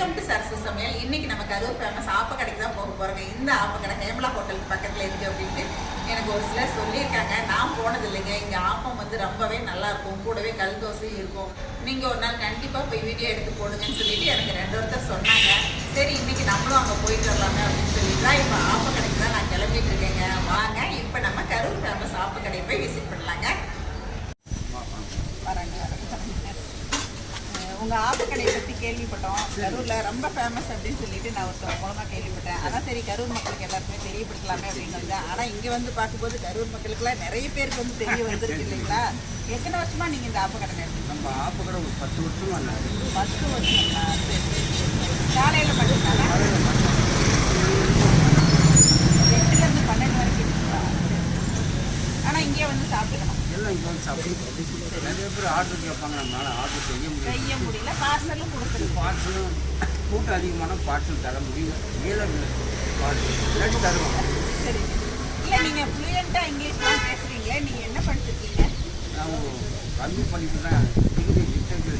Welcome to Sarasu சமையல். இன்னைக்கு நம்ம கரூர் ஃபேமஸ் ஆப்ப கடைக்கு தான் போக போகிறோங்க இந்த ஆப்ப கடை ஹேமலா ஹோட்டலுக்கு பக்கத்துல இருக்கு அப்படின்ட்டு எனக்கு ஒரு சிலர் சொல்லியிருக்காங்க. நான் போனது இல்லைங்க. இங்க ஆப்பம் வந்து ரொம்பவே நல்லா இருக்கும். கூடவே கல் தோசையும் இருக்கும். நீங்க ஒரு நாள் கண்டிப்பா போய் வீடியோ எடுத்து போடுங்கன்னு சொல்லிட்டு எனக்கு ரெண்டு ஒருத்தர் சொன்னாங்க. சரி இன்னைக்கு நம்மளும் அங்க போயிட்டு வரலாமே அப்படின்னு சொல்லிட்டு தான் இப்போ ஆப்ப கடைக்கு தான் நான் கிளம்பிட்டு இருக்கேங்க. வாங்க இப்போ நம்ம கரூர் ஃபேமஸ் ஆப்ப கடையை போய் விசிட் பண்ணலாங்க வராங்க வராங்க அஹ் உங்க ஆப்பக்கடையை பத்தி கேள்விப்பட்டோம். கரூர்ல ரொம்ப ஃபேமஸ் அப்படின்னு சொல்லிட்டு நான் ஒருத்தர் மூலமா கேள்விப்பட்டேன். அதான் சரி கரூர் மக்களுக்கு எல்லாருக்குமே தெரியப்படுத்தலாமே அப்படின்னு வந்தேன் ஆனா இங்க வந்து பார்க்கும்போது கரூர் மக்களுக்குலாம் நிறைய பேருக்கு வந்து தெரிய வந்திருக்கு இல்லைங்களா? எத்தனை வருஷமா நீங்க இந்த ஆப்பக்கடை நடத்துறீங்க நம்ம ஆப்பக்கடை ஒரு பத்து வருஷம் பண்ணாரு பத்து வருஷங்களா சரி. காலையில மட்டும்தானா எட்டுல இருந்து பன்னெண்டு வரைக்கும் இருக்குங்களா சரி, சரி. ஆனா இங்கே வந்து சாப்பிட்டுக்கணும் எல்லாம் இங்கே வந்து சாப்பிட்டு நிறைய பேர் ஆர்டர் கேட்பாங்க நம்மளால ஆர்டர் செய்ய முடியும் செய்ய முடியல பார்சலும் கொடுத்துருக்கு பார்சலும் கூட்டம் அதிகமான பார்சல் தர முடியும் மேலே பார்சல் இல்லாட்டி தருவோம். சரி. இல்ல நீங்க ஃப்ளூயண்டா இங்கிலீஷ்லாம் பேசுறீங்களே நீங்க என்ன படிச்சிருக்கீங்க நான் கம்மி படிப்பு தான் டிகிரி லிட்டரேச்சர்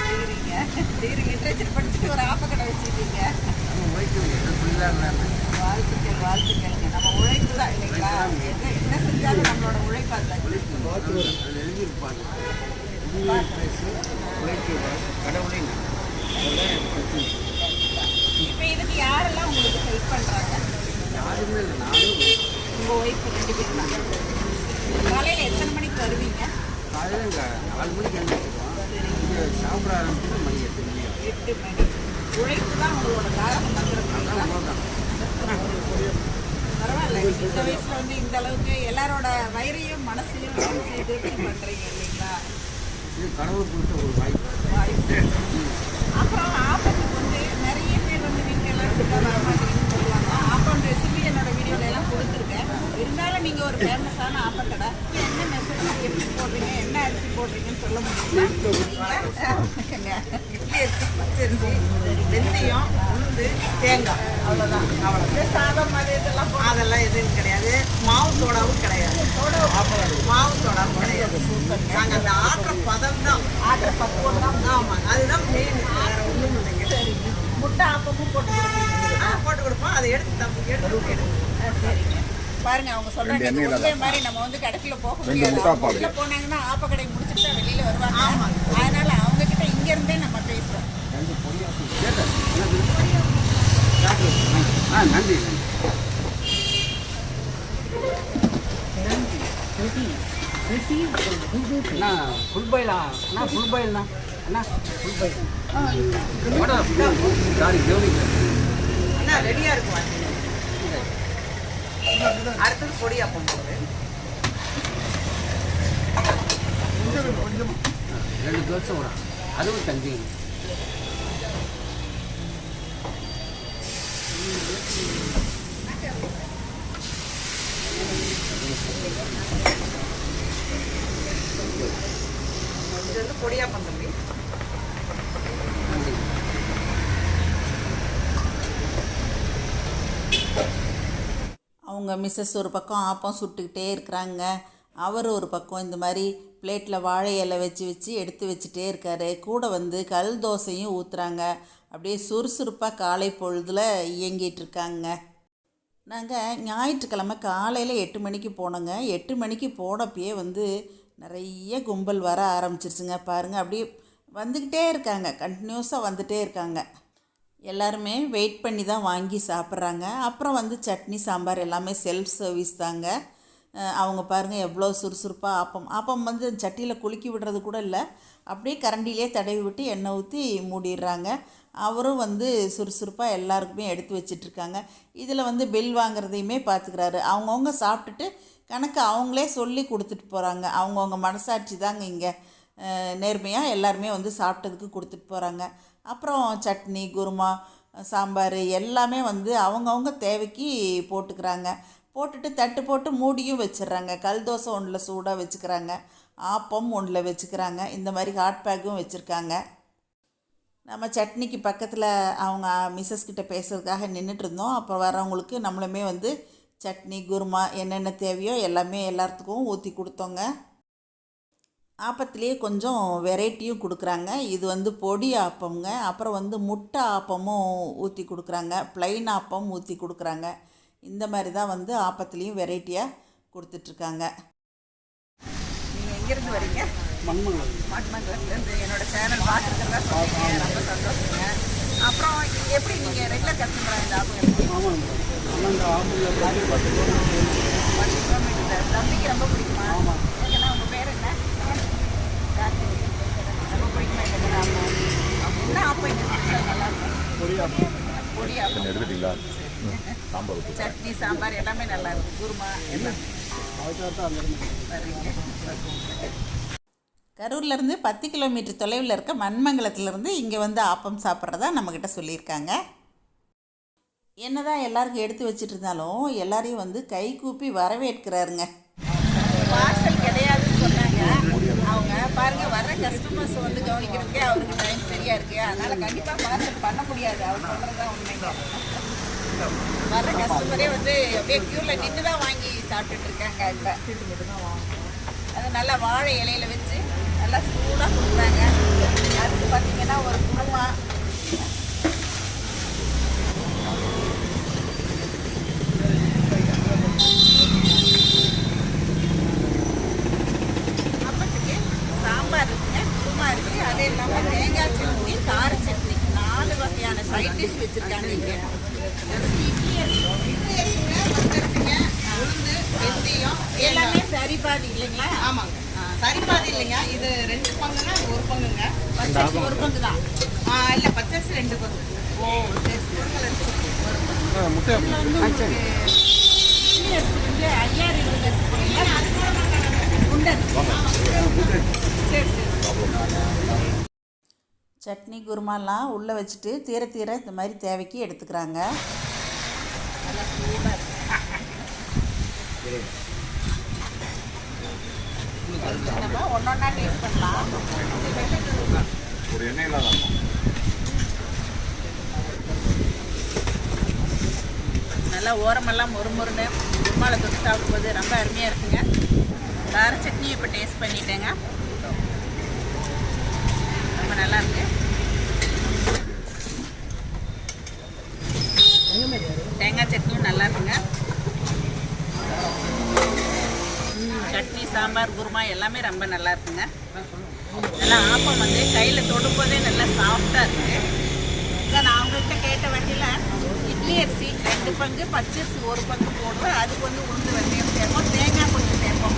டிகிரிங்க டிகிரி லிட்ரேச்சர் படிச்சுட்டு ஒரு ஆப்பக்கடை வச்சிருக்கீங்க. நம்ம உழைக்க எந்த தொழிலாக வாழ்த்துக்கள் வாழ்த்துக்கள்ங்க நம்ம உழைப்பு தான் இல்லைங்களா? எது என்ன செஞ்சாலும் நம்மளோட உழைப்பா தான். உழைப்பு அதில் எழுதியிருப்பாங்க. உண்மையை பேசி உழைக்க கடவுளை. இப்போ இதுக்கு யாரெல்லாம் உங்களுக்கு ஹெல்ப் பண்றாங்க? யாருமே இல்லை. நானும் உங்க ஒய்ஃப் ரெண்டு பேரும் தான் காலையில எத்தனை மணிக்கு வருவீங்க? காலையில் இங்கே நாலு மணிக்கு எழுந்திரிச்சிருவோம் இங்கே சாப்பிட ஆரம்பிச்சு மணி எட்டு மணி ஆகும். எட்டு மணி. உழைப்பு தான் உங்களோட அவ்வளோதான் பரவாயில்ல இந்த வயசுல வந்து இந்த அளவுக்கு எல்லாரோட வயிறையும் மனசையும் திருப்தி பண்றீங்க இல்லைங்களா? இது கடவுள் கொடுத்த ஒரு வாய்ப்பு. வாய்ப்பு. அப்புறம் ஆப்பத்துக்கு வந்து நிறைய பேர் வந்து வீட்டில் எல்லாம் சுத்தா சொல்லுவாங்க. ஆப்பம் ரெசிபி என்னோட வீடியோல எல்லாம் கொடுத்துருக்கேன். இருந்தாலும் நீங்க ஒரு ஃபேமஸான ஆப்பக்கடை என்ன மெசேஜ் எப்படி போடுறீங்க? போடுறீங்கன்னு சொல்ல இருக்குங்க. இட்லி அரிசி பச்சரிசி வெந்தயம் உளுந்து தேங்காய். அவ்வளோதான் அவ்வளோ சாதம் அது இதெல்லாம் அதெல்லாம் எதுவும் கிடையாது. மாவு சோடாவும் கிடையாது. மாவு சோடாவும் கிடையாது. நாங்கள் அந்த ஆட்டுற பதம் தான். ஆட்டுற பக்குவம் தான் ஆமாம் அதுதான் மெயின் வேற ஒன்றும் இல்லைங்க முட்டை ஆப்பமும் போட்டு கொடுப்பீங்க ஆ போட்டு கொடுப்போம். அதை எடுத்து தம்பி எடுத்து எடுத்து. சரிங்க பாருங்க அவங்க சொல்றாங்க இந்த உண்மை மாதிரி நம்ம வந்து கடைக்குள்ள போக முடியாது. உள்ள போனாங்கன்னா ஆப்ப கடை முடிச்சுட்டு தான் வெளியில வருவாங்க. அதனால அவங்க கிட்ட இங்க இருந்தே நம்ம பேசுறோம் நன்றி நன்றி. அண்ணா ஃபுல் பாயிலா அண்ணா ஃபுல் பாயில்ண்ணா அண்ணா ஃபுல் பாயில் சாரி அண்ணா ரெடியா இருக்கும் அடுத்தது பொடி அப்பம் போடு. ரெண்டு தோசை வரும் அதுவும் தஞ்சி இது வந்து பொடியாப்பம் தம்பி. அவங்க மிஸ்ஸஸ் ஒரு பக்கம் ஆப்பம் சுட்டுக்கிட்டே இருக்கிறாங்க. அவர் ஒரு பக்கம் இந்த மாதிரி பிளேட்டில் வாழை இலை வச்சு வச்சு எடுத்து வச்சுட்டே இருக்காரு. கூட வந்து கல் தோசையும் ஊற்றுறாங்க அப்படியே சுறுசுறுப்பாக காலை பொழுதில் இயங்கிட்டு இருக்காங்க. நாங்கள் ஞாயிற்றுக்கிழமை காலையில் எட்டு மணிக்கு போனோங்க. எட்டு மணிக்கு போனப்பயே வந்து நிறைய கும்பல் வர ஆரம்பிச்சிருச்சுங்க. பாருங்கள் அப்படியே வந்துக்கிட்டே இருக்காங்க. கண்டினியூஸாக வந்துகிட்டே இருக்காங்க. எல்லாருமே வெயிட் பண்ணி தான் வாங்கி சாப்பிட்றாங்க. அப்புறம் வந்து சட்னி சாம்பார் எல்லாமே செல்ஃப் சர்வீஸ் தாங்க. அவங்க பாருங்கள் எவ்வளோ சுறுசுறுப்பாக ஆப்பம். ஆப்பம் வந்து சட்டியில் குலுக்கி விடுறது கூட இல்லை. அப்படியே கரண்டிலே தடவி விட்டு எண்ணெய் ஊற்றி மூடிடுறாங்க. அவரும் வந்து சுறுசுறுப்பாக எல்லாருக்குமே எடுத்து வச்சிட்ருக்காங்க. இதில் வந்து பில் வாங்குறதையுமே பார்த்துக்கிறாரு அவங்கவுங்க சாப்பிட்டுட்டு கணக்கு அவங்களே சொல்லி கொடுத்துட்டு போகிறாங்க அவங்கவுங்க மனசாட்சி தாங்க இங்கே. நேர்மையாக எல்லாருமே வந்து சாப்பிட்டதுக்கு கொடுத்துட்டு போகிறாங்க அப்புறம் சட்னி குருமா சாம்பார் எல்லாமே வந்து அவங்கவுங்க தேவைக்கு போட்டுக்கிறாங்க. போட்டுட்டு தட்டு போட்டு மூடியும் வச்சிடுறாங்க கல் தோசை ஒன்றில் சூடாக வச்சுக்கிறாங்க. ஆப்பம் ஒன்றில் வச்சுக்கிறாங்க. இந்த மாதிரி ஹாட் பேக்கும் வச்சுருக்காங்க. நம்ம சட்னிக்கு பக்கத்தில் அவங்க மிஸ்ஸஸ் கிட்ட பேசுறதுக்காக நின்றுட்டு இருந்தோம். அப்போ வரவங்களுக்கு நம்மளுமே வந்து சட்னி குருமா என்னென்ன தேவையோ எல்லாமே எல்லாத்துக்கும் ஊற்றி கொடுத்தோங்க. ஆப்பத்திலேயே கொஞ்சம் வெரைட்டியும் கொடுக்குறாங்க. இது வந்து பொடி ஆப்பம்ங்க. அப்புறம் வந்து முட்டை ஆப்பமும் ஊற்றி கொடுக்குறாங்க. ப்ளைன் ஆப்பம் ஊற்றி கொடுக்குறாங்க. இந்த மாதிரி தான் வந்து ஆப்பத்துலேயும் வெரைட்டியாக கொடுத்துட்ருக்காங்க. நீங்கள் எங்கேருந்து வரீங்க? மண்மங்கலம். மண்மங்கலத்துலேருந்து என்னோட சேனல் பார்த்துருக்கிறதா ரொம்ப சந்தோஷங்க. அப்புறம் எப்படி நீங்கள் ரெகுலர் கஸ்டமரா இந்த ஆப்புகளுக்கு ஆமாம் பத்து கிலோமீட்டர் தம்பிக்கு ரொம்ப பிடிக்குமா? ஓகேண்ணா உங்கள் பேர் என்ன கார்த்திக் ரொம்ப பிடிக்குமா இந்த ஆப்பம் என்ன ஆப்பம் இங்கே சாப்பிட்டா நல்லா இருக்கும் பொடியாப்பம் பொடி ஆப்பம் எடுத்துட்டீங்களா சாம்பார் ஊத்து. சட்னி சாம்பார் எல்லாமே நல்லா இருக்கும். குருமா எல்லாம். கரூர்லேருந்து பத்து கிலோமீட்டர் தொலைவில் இருக்க மண்மங்கலத்துலேருந்து இங்கே வந்து ஆப்பம் சாப்பிட்றதா நம்மக்கிட்ட சொல்லியிருக்காங்க. என்னதான் எல்லாருக்கும் எடுத்து வச்சிட்டு இருந்தாலும் எல்லாரையும் வந்து கை கூப்பி வரவேற்கிறாருங்க. பார்சல் கிடையாதுன்னு சொன்னாங்க. அவங்க பாருங்க வர்ற கஸ்டமர்ஸ் வந்து கவனிக்கிறதுக்கே அவருக்கு டைம் சரியா இருக்கு. அதனால கண்டிப்பா பார்சல் பண்ண முடியாது. அவர் சொல்றதுதான் உண்மைங்க வர்ற கஸ்டமரே வந்து அப்படியே க்யூவில் நின்று தான் வாங்கி சாப்பிட்டுட்டு இருக்காங்க இப்ப. அது நல்லா வாழை இலையில வச்சு நல்லா சூடாக கொடுக்குறாங்க. அதுக்கு பார்த்தீங்கன்னா ஒரு குருமா அப்பத்துக்கு சாம்பார் இருக்குங்க குருமா இருக்கு அது இல்லாமல் தேங்காய் சட்னி கார சட்னி நாலு வகையான சைட் டிஷ் வச்சுருக்காங்க இங்கே இட்லி அரிசி இட்லி அரிசிங்க வந்தரிசிங்க உளுந்து வெந்தயம் எல்லாமே சரி பாதி இல்லைங்களா ஆமாங்க. சரிபாதி இல்லைங்க. இது ரெண்டு பங்குன்னா அது ஒரு பங்குங்க. பச்சரிசி ஒரு பங்கு. தான் ஆ, இல்ல பச்சரிசி ரெண்டு பங்கு. ஓ சரி சரி. முட்டை வந்து ஐயாறு இருபது சரி சரி. சட்னி குருமாலாம் உள்ளே வச்சுட்டு தீர தீர இந்த மாதிரி தேவைக்கு எடுத்துக்கிறாங்க. நல்லா சூடாக இருக்கு. நம்ம ஒன்றொன்னா டேஸ்ட் பண்ணலாம் ஒரு எண்ணெயில் தான் நல்லா ஓரமெல்லாம் மொறுமொறுன்னு குருமாவில் தொட்டு சாப்பிடும்போது ரொம்ப அருமையாக இருக்குங்க. கார சட்னி இப்போ டேஸ்ட் பண்ணிட்டேங்க. ரொம்ப நல்லா இருக்கு தேங்காய் சட்னியும் நல்லா இருக்குங்க ம், சட்னி சாம்பார் குருமா எல்லாமே ரொம்ப நல்லா இருக்குங்க. நல்லா ஆப்பம் வந்து கையில் தொடும்போதே நல்லா சாஃப்டாக இருக்குது இல்லை நான் அவங்கள்ட்ட கேட்ட வண்டியில் இட்லி அரிசி ரெண்டு பங்கு பச்சரிசி ஒரு பங்கு போடுவேன் அதுக்கு வந்து உளுந்து வெந்தயம் சேர்ப்போம் தேங்காய் கொஞ்சம் சேர்ப்போம்.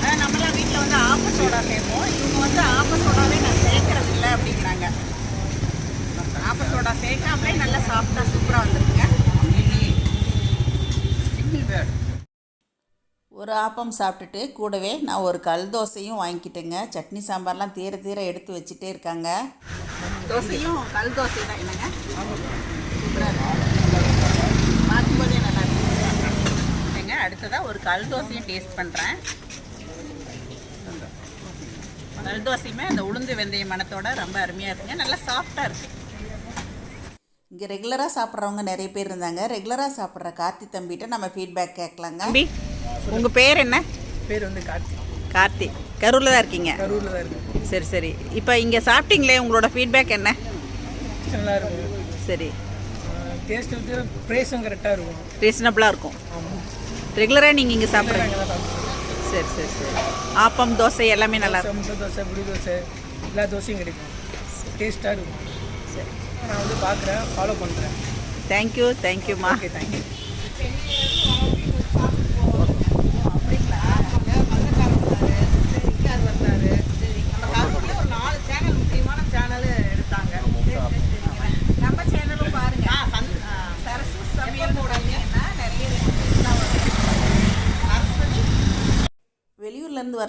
ஆனால் நம்மளாம் வீட்டில் வந்து ஆப்ப சோடா சேர்ப்போம். இவங்க வந்து ஆப்ப சோடாவே நான் சேர்க்கறது இல்லை அப்படிங்கிறாங்க. ஆப்ப சோடா சேர்க்காமலே நல்லா சாஃப்டாக சூப்பராக வந்துருக்குங்க. சிங்கிள் பேர்டு ஒரு ஆப்பம் சாப்பிட்டுட்டு கூடவே நான் ஒரு கல் தோசையும் வாங்கிக்கிட்டேங்க. சட்னி சாம்பார்லாம் தீர தீர எடுத்து வச்சுட்டே இருக்காங்க. தோசையும் கல் தோசை தான் என்னங்க? பார்க்கும்போதே நல்லா அடுத்ததாக ஒரு கல் தோசையும் டேஸ்ட் பண்ணுறேன் கல் தோசையுமே அந்த உளுந்து வெந்தய மணத்தோட ரொம்ப அருமையாக இருக்குங்க. நல்லா சாஃப்டாக இருக்குது இங்கே ரெகுலராக சாப்பிட்றவங்க நிறைய பேர் இருந்தாங்க. ரெகுலராக சாப்பிட்ற கார்த்தி தம்பிகிட்ட நம்ம ஃபீட்பேக் கேட்கலாங்க. உங்கள் பேர் என்ன? பேர் வந்து கார்த்திக் கார்த்தி. கரூரில் தான் இருக்கீங்க? கரூரில் தான் இருக்கு சரி சரி. இப்போ இங்கே சாப்பிட்டீங்களே? உங்களோட ஃபீட்பேக் என்ன? நல்லா இருக்கும். சரி. டேஸ்ட் வந்து ப்ரைஸும் கரெக்டாக இருக்கும். ரீசனபிளாக இருக்கும். ரெகுலராக நீங்கள் இங்கே சாப்பிட்றீங்க? சரி சரி சரி. ஆப்பம் தோசை எல்லாமே நல்லா தோசை முட்டை தோசை புளி தோசை எல்லா தோசையும் கிடைக்கும். டேஸ்ட்டாக இருக்கும். சரி. நான் வந்து பார்க்குறேன் ஃபாலோ பண்ணுறேன் தேங்க்யூ தேங்க்யூம்மா ஓகே தேங்க்யூ நம்ம சேனலும் பாருங்க சரசு சமையல் போடாங்கன்னா நிறைய ரெசிபிஸ்லாம் வரும்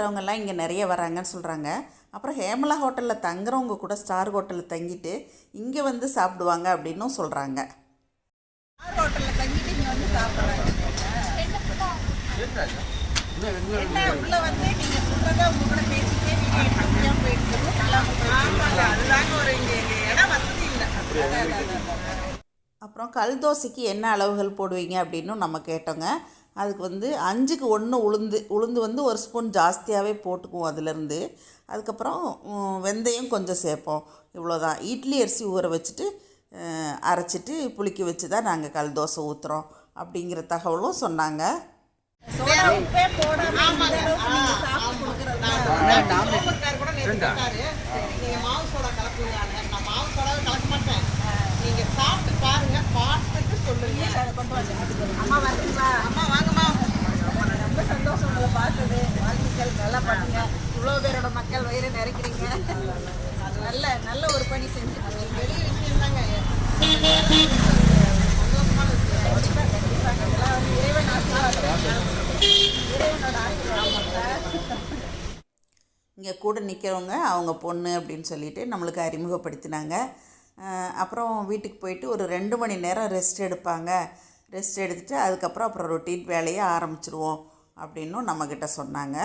வெளியூர்லேருந்து வரவங்கெல்லாம் இங்கே நிறைய வராங்கன்னு சொல்கிறாங்க. அப்புறம் ஹேமலா ஹோட்டலில் தங்குறவங்க கூட ஸ்டார் ஹோட்டலில் தங்கிட்டு இங்கே வந்து சாப்பிடுவாங்க அப்படின்னும் சொல்கிறாங்க. அப்புறம் கல் தோசைக்கு என்ன அளவுகள் போடுவீங்க அப்படின்னும் நம்ம கேட்டோங்க. அதுக்கு வந்து அஞ்சுக்கு ஒன்று உளுந்து உளுந்து வந்து ஒரு ஸ்பூன் ஜாஸ்தியாகவே போட்டுக்குவோம் அதுலேருந்து. அதுக்கப்புறம் வெந்தயம் கொஞ்சம் சேர்ப்போம். இவ்வளோதான். இட்லி அரிசி ஊற வச்சுட்டு அரைச்சிட்டு புளிக்க வச்சு தான் நாங்கள் கல் தோசை ஊற்றுறோம் அப்படிங்கிற தகவலும் சொன்னாங்க. சோடா உப்பே போடாம இந்த அளவுக்கு நீங்க சாப்பிட்டு கொடுக்கறது நாம கூட உங்களை பார்த்தது வாழ்த்துக்கள் நல்லா பண்ணுங்க. இவ்வளோ பேரோட மக்கள் வயிறு நிறைக்கிறீங்க. அது நல்ல நல்ல ஒரு பணி செஞ்சு பெரிய விஷயம் தாங்க சந்தோஷமான விஷயம் கண்டிப்பாக கண்டிப்பாக வந்து இறைவன் ஆசீர்வாதம். இறைவனோட ஆசீர்வாதம். இங்கே கூட நிற்கிறவங்க அவங்க பொண்ணு அப்படின்னு சொல்லிட்டு நம்மளுக்கு அறிமுகப்படுத்தினாங்க. அப்புறம் வீட்டுக்கு போயிட்டு ஒரு ரெண்டு மணி நேரம் ரெஸ்ட் எடுப்பாங்க. ரெஸ்ட் எடுத்துகிட்டு அதுக்கப்புறம் அப்புறம் ரொட்டீன் வேலையை ஆரம்பிச்சிருவோம். அப்படின்னும் நம்மக்கிட்ட சொன்னாங்க.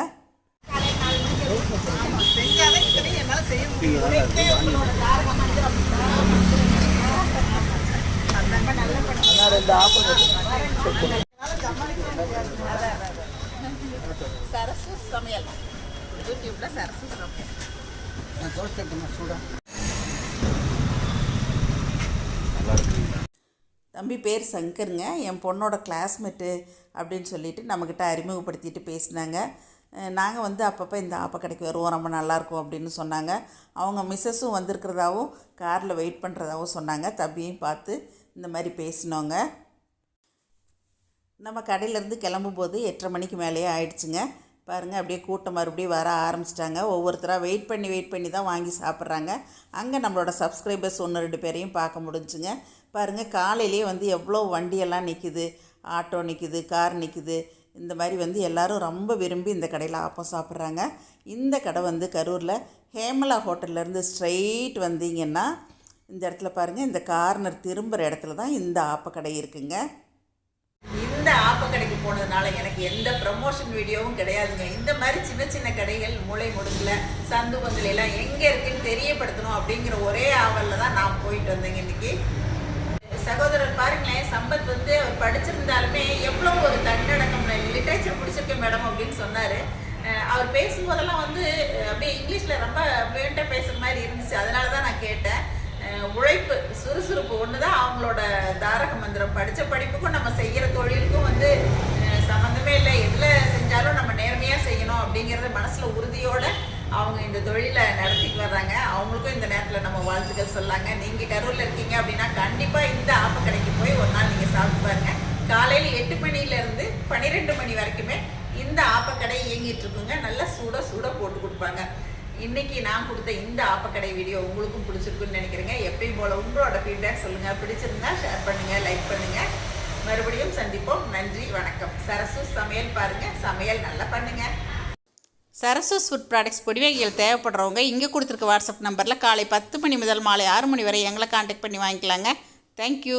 சரசு சமையல். யூடியூப்ல சரசு சமையல் நான் தோசை சட்னி சூடா தம்பி பேர் சங்கருங்க. என் பொண்ணோட கிளாஸ்மேட்டு அப்படின்னு சொல்லிட்டு நம்மக்கிட்ட அறிமுகப்படுத்திட்டு பேசினாங்க. நாங்கள் வந்து அப்பப்போ இந்த ஆப்ப கடைக்கு வருவோம். ரொம்ப நல்லாயிருக்கும் அப்படின்னு சொன்னாங்க. அவங்க மிஸ்ஸஸும் வந்திருக்கிறதாவும் காரில் வெயிட் பண்ணுறதாவும் சொன்னாங்க. தம்பியும் பார்த்து இந்த மாதிரி பேசினோங்க. நம்ம கடையிலேருந்து கிளம்பும்போது எட்டரை மணிக்கு மேலேயே ஆயிடுச்சுங்க. பாருங்கள் அப்படியே கூட்டம் மறுபடியும் வர ஆரம்பிச்சிட்டாங்க. ஒவ்வொருத்தராக வெயிட் பண்ணி வெயிட் பண்ணி தான் வாங்கி சாப்பிட்றாங்க. அங்கே நம்மளோட சப்ஸ்கிரைபர்ஸ் ஒன்று ரெண்டு பேரையும் பார்க்க முடிஞ்சுங்க. பாருங்கள் காலையிலேயே வந்து எவ்வளோ வண்டியெல்லாம் நிற்கிது ஆட்டோ நிற்கிது கார் நிற்கிது இந்த மாதிரி வந்து எல்லோரும் ரொம்ப விரும்பி இந்த கடையில் ஆப்பம் சாப்பிட்றாங்க. இந்த கடை வந்து கரூரில் ஹேமலா ஹோட்டல்லேருந்து ஸ்ட்ரைட் வந்தீங்கன்னா இந்த இடத்துல பாருங்கள் இந்த கார்னர் திரும்புகிற இடத்துல தான் இந்த ஆப்பக்கடை இருக்குங்க. இந்த ஆப்பக்கடைக்கு போனதுனால எனக்கு எந்த ப்ரமோஷன் வீடியோவும் கிடையாதுங்க. இந்த மாதிரி சின்ன சின்ன கடைகள் மூளை முடுக்கில் சந்து பந்தில எல்லாம் எங்கே இருக்குன்னு தெரியப்படுத்தணும் அப்படிங்கிற ஒரே ஆவலில் தான் நான் போயிட்டு வந்தேங்க இன்னைக்கு. சகோதரர் பாருங்களேன் சம்பத் வந்து அவர் படிச்சிருந்தாலுமே எவ்வளோ ஒரு தன்னடக்கம் லிட்ரேச்சர் பிடிச்சிருக்கேன் மேடம் அப்படின்னு சொன்னார். அவர் பேசும்போதெல்லாம் வந்து அப்படியே இங்கிலீஷில் ரொம்ப ஃப்ளூயண்ட்டாக பேசுகிற மாதிரி இருந்துச்சு. அதனால தான் நான் கேட்டேன். உழைப்பு சுறுசுறுப்பு ஒன்று தான் அவங்களோட தாரக மந்திரம். படித்த படிப்புக்கும் நம்ம செய்கிற தொழிலுக்கும் வந்து சம்மந்தமே இல்லை. எதில் செஞ்சாலும் நம்ம நேர்மையாக செய்யணும் அப்படிங்கிறத மனசில் உறுதியோடு அவங்க இந்த தொழிலை நடத்திட்டு வர்றாங்க. அவங்களுக்கும் இந்த நேரத்தில் நம்ம வாழ்த்துக்கள் சொல்லாங்க. நீங்கள் கரூரில் இருக்கீங்க அப்படின்னா கண்டிப்பாக இந்த ஆப்ப கடைக்கு போய் ஒரு நாள் நீங்கள் சாப்பிட்டு பாருங்க. காலையில் எட்டு மணிலேருந்து பன்னிரெண்டு மணி வரைக்குமே இந்த ஆப்பக்கடை இயங்கிட்டு இருக்குங்க. நல்லா சூட சூட போட்டு கொடுப்பாங்க. இன்னைக்கு நான் கொடுத்த இந்த ஆப்பக்கடை வீடியோ உங்களுக்கும் பிடிச்சிருக்குன்னு நினைக்கிறேங்க. எப்பயும் போல உங்களோட ஃபீட்பேக் சொல்லுங்க. பிடிச்சிருந்தா ஷேர் பண்ணுங்க லைக் பண்ணுங்க. மறுபடியும் சந்திப்போம். நன்றி வணக்கம். சரசு சமையல் பாருங்க. சமையல் நல்லா பண்ணுங்க. சரஸ்வஸ் ஃபுட் ப்ராடக்ட்ஸ் பொடிவகைகள் தேவைப்படுறவங்க இங்கே கொடுத்துருக்க வாட்ஸ்அப் நம்பரில் காலை பத்து மணி முதல் மாலை ஆறு மணி வரை எங்களை காண்டாக்ட் பண்ணி வாங்கிக்கலாங்க. தேங்க்யூ